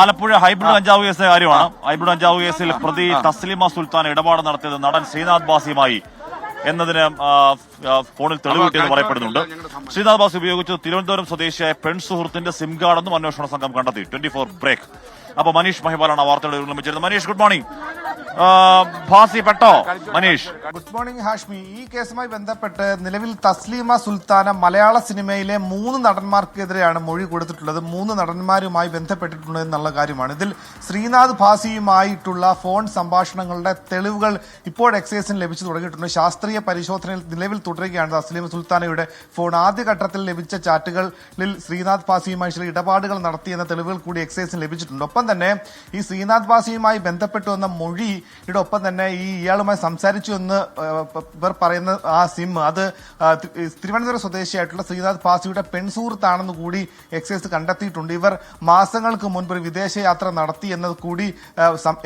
Alappuzha hybrid കഞ്ചാവ് case കാര്യമാണ്. Hybrid കഞ്ചാവ് കേസിൽ പ്രതി തസ്ലിമ സുൽത്താൻ ഇടപാട് നടത്തിയത് നടൻ ശ്രീനാഥ് ബാസിയുമായി എന്നതിന് ഫോണിൽ തെളിവ് കിട്ടിയെന്ന് പറയപ്പെടുന്നുണ്ട്. ശ്രീനാഥ് ബാസി ഉപയോഗിച്ചത് തിരുവനന്തപുരം സ്വദേശിയായ പെൺ സുഹൃത്തിന്റെ സിം കാർഡെന്നും അന്വേഷണ സംഘം കണ്ടെത്തി. Twenty four break. അപ്പൊ മനീഷ് മഹിബാലാണ് വാർത്തകൾ വിവരം മനീഷ് ഗുഡ് മോർണിംഗ്. ആ, ഭാസി പെട്ടോ മനീഷ്. Good morning Hashmi. ഈ കേസുമായി ബന്ധപ്പെട്ട് നിലവിൽ തസ്ലീമ സുൽത്താന മലയാള സിനിമയിലെ മൂന്ന് നടന്മാർക്കെതിരെയാണ് മൊഴി കൊടുത്തിട്ടുള്ളത്. മൂന്ന് നടന്മാരുമായി ബന്ധപ്പെട്ടിട്ടുണ്ട് എന്നുള്ള കാര്യമാണ്. ഇതിൽ ശ്രീനാഥ് ഭാസിയുമായിട്ടുള്ള ഫോൺ സംഭാഷണങ്ങളുടെ തെളിവുകൾ ഇപ്പോൾ എക്സൈസിന് ലഭിച്ചു തുടങ്ങിയിട്ടുണ്ട്. ശാസ്ത്രീയ പരിശോധനയിൽ നിലവിൽ തുടരുകയാണ് തസ്ലീമ സുൽത്താനയുടെ ഫോൺ. ആദ്യഘട്ടത്തിൽ ലഭിച്ച ചാറ്റുകളിൽ ശ്രീനാഥ് ഭാസിയുമായി ചില ഇടപാടുകൾ നടത്തിയെന്ന തെളിവുകൾ കൂടി എക്സൈസിന് ലഭിച്ചിട്ടുണ്ട്. ഒപ്പം തന്നെ ഈ ശ്രീനാഥ് ഭാസിയുമായി ബന്ധപ്പെട്ടു വന്ന മൊഴിയുടെ ഒപ്പം തന്നെ ഈ ഇയാളുമായി സംസാരിച്ചു എന്ന് ഇവർ പറയുന്ന ആ സിം അത് തിരുവനന്തപുരം സ്വദേശിയായിട്ടുള്ള ശ്രീനാഥ് പാസിയുടെ പെൺസുഹൃത്താണെന്ന് കൂടി എക്സൈസ് കണ്ടെത്തിയിട്ടുണ്ട്. ഇവർ മാസങ്ങൾക്ക് മുൻപ് ഒരു വിദേശയാത്ര നടത്തി എന്നത് കൂടി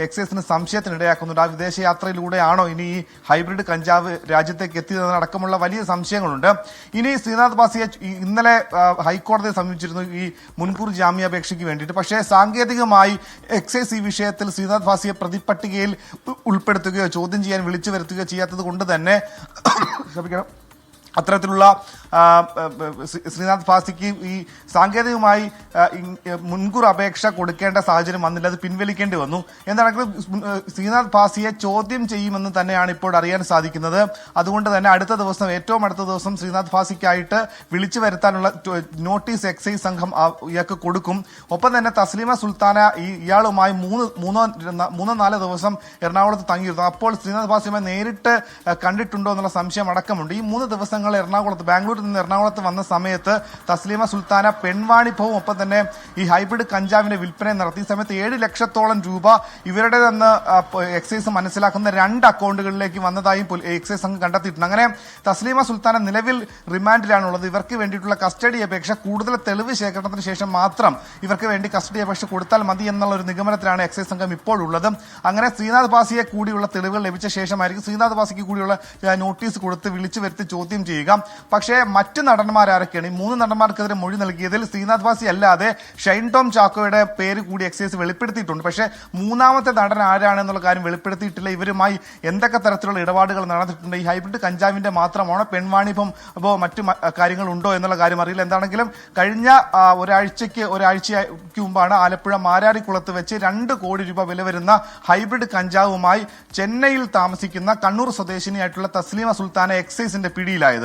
എക്സൈസിന് സംശയത്തിനിടയാക്കുന്നുണ്ട്. ആ വിദേശയാത്രയിലൂടെയാണോ ഇനി ഈ ഹൈബ്രിഡ് കഞ്ചാവ് രാജ്യത്തേക്ക് എത്തിയതെന്നടക്കമുള്ള വലിയ സംശയങ്ങളുണ്ട്. ഇനി ശ്രീനാഥ് പാസിയെ ഇന്നലെ ഹൈക്കോടതിയെ സമീപിച്ചിരുന്നു ഈ മുൻകൂർ ജാമ്യാപേക്ഷയ്ക്ക് വേണ്ടിയിട്ട്. പക്ഷേ സാങ്കേതികമായി എക്സൈസ് ഈ വിഷയത്തിൽ ശ്രീനാഥ് ഭാസിയെ പ്രതിപട്ടികയിൽ ഉൾപ്പെടുത്തുകയോ ചോദ്യം ചെയ്യാൻ വിളിച്ചു വരുത്തുകയോ ചെയ്യാത്തത് കൊണ്ട് തന്നെ ക്ഷമിക്കണം. അത്തരത്തിലുള്ള ശ്രീനാഥ് ഭാസിക്ക് ഈ സാങ്കേതികമായി മുൻകൂർ അപേക്ഷ കൊടുക്കേണ്ട സാഹചര്യം വന്നില്ല അത് പിൻവലിക്കേണ്ടി വന്നു. എന്താണെങ്കിലും ശ്രീനാഥ് ഭാസിയെ ചോദ്യം ചെയ്യുമെന്ന് തന്നെയാണ് ഇപ്പോൾ അറിയാൻ സാധിക്കുന്നത്. അതുകൊണ്ട് തന്നെ അടുത്ത ദിവസം ഏറ്റവും അടുത്ത ദിവസം ശ്രീനാഥ് ഭാസിക്കായിട്ട് വിളിച്ചു വരുത്താനുള്ള നോട്ടീസ് എക്സൈസ് സംഘം ഇയാൾക്ക് കൊടുക്കും. ഒപ്പം തന്നെ തസ്ലീമ സുൽത്താന ഇയാളുമായി മൂന്ന് മൂന്നോ മൂന്നോ നാലോ ദിവസം എറണാകുളത്ത് തങ്ങിയിരുന്നു. അപ്പോൾ ശ്രീനാഥ് ഭാസിയുമായി നേരിട്ട് കണ്ടിട്ടുണ്ടോ എന്നുള്ള സംശയം അടക്കമുണ്ട്. ഈ മൂന്ന് ദിവസങ്ങൾ എറണാകുളത്ത് ബാംഗ്ലൂരിൽ നിന്ന് എറണാകുളത്ത് വന്ന സമയത്ത് തസ്ലീമ സുൽത്താന പെൺവാണിഭവും ഒപ്പം തന്നെ ഈ ഹൈബ്രിഡ് കഞ്ചാവിന്റെ വിൽപ്പന നടത്തി. ഈ സമയത്ത് ഏഴ് ലക്ഷത്തോളം രൂപ ഇവരുടെ നിന്ന് എക്സൈസ് മനസ്സിലാക്കുന്ന രണ്ട് അക്കൗണ്ടുകളിലേക്ക് വന്നതായും എക്സൈസ് സംഘം കണ്ടെത്തിയിട്ടുണ്ട്. അങ്ങനെ തസ്ലീമ സുൽത്താന നിലവിൽ റിമാൻഡിലാണുള്ളത്. ഇവർക്ക് വേണ്ടിയിട്ടുള്ള കസ്റ്റഡി അപേക്ഷ കൂടുതൽ തെളിവ് ശേഖരണത്തിന് ശേഷം മാത്രം ഇവർക്ക് വേണ്ടി കസ്റ്റഡി അപേക്ഷ കൊടുത്താൽ മതി എന്നുള്ള ഒരു നിഗമനത്തിലാണ് എക്സൈസ് സംഘം ഇപ്പോഴുള്ളത് അങ്ങനെ ശ്രീനാഥ് ബാസിയെ കൂടിയുള്ള തെളിവുകൾ ലഭിച്ച ശേഷമായിരിക്കും ശ്രീനാഥ് ബാസിക്ക് കൂടിയുള്ള നോട്ടീസ് കൊടുത്ത് വിളിച്ചു വരുത്തി ചോദ്യം ചെയ്യുക. പക്ഷേ മറ്റ് നടന്മാരാരൊക്കെയാണ് ഈ മൂന്ന് നടന്മാർക്കെതിരെ മൊഴി നൽകിയതിൽ ശ്രീനാഥ് വാസി അല്ലാതെ ഷൈൻ ടോം ചാക്കോയുടെ പേര് കൂടി എക്സൈസ് വെളിപ്പെടുത്തിയിട്ടുണ്ട്. പക്ഷേ മൂന്നാമത്തെ നടൻ ആരാണെന്നുള്ള കാര്യം വെളിപ്പെടുത്തിയിട്ടില്ല. ഇവരുമായി എന്തൊക്കെ തരത്തിലുള്ള ഇടപാടുകൾ നടന്നിട്ടുണ്ട്? ഈ ഹൈബ്രിഡ് കഞ്ചാവിന്റെ മാത്രമാണോ പെൺവാണിഭം അപ്പോൾ മറ്റു കാര്യങ്ങൾ ഉണ്ടോ എന്നുള്ള കാര്യം അറിയില്ല. എന്താണെങ്കിലും കഴിഞ്ഞ ഒരാഴ്ചയ്ക്ക് ഒരാഴ്ചയ്ക്ക് മുമ്പാണ് ആലപ്പുഴ മാരാരിക്കുളത്ത് വെച്ച് രണ്ട് കോടി രൂപ വില വരുന്ന ഹൈബ്രിഡ് കഞ്ചാവുമായി ചെന്നൈയിൽ താമസിക്കുന്ന കണ്ണൂർ സ്വദേശിനിയായിട്ടുള്ള തസ്ലീമ സുൽത്താന എക്സൈസിന്റെ പിടിയിലായത്.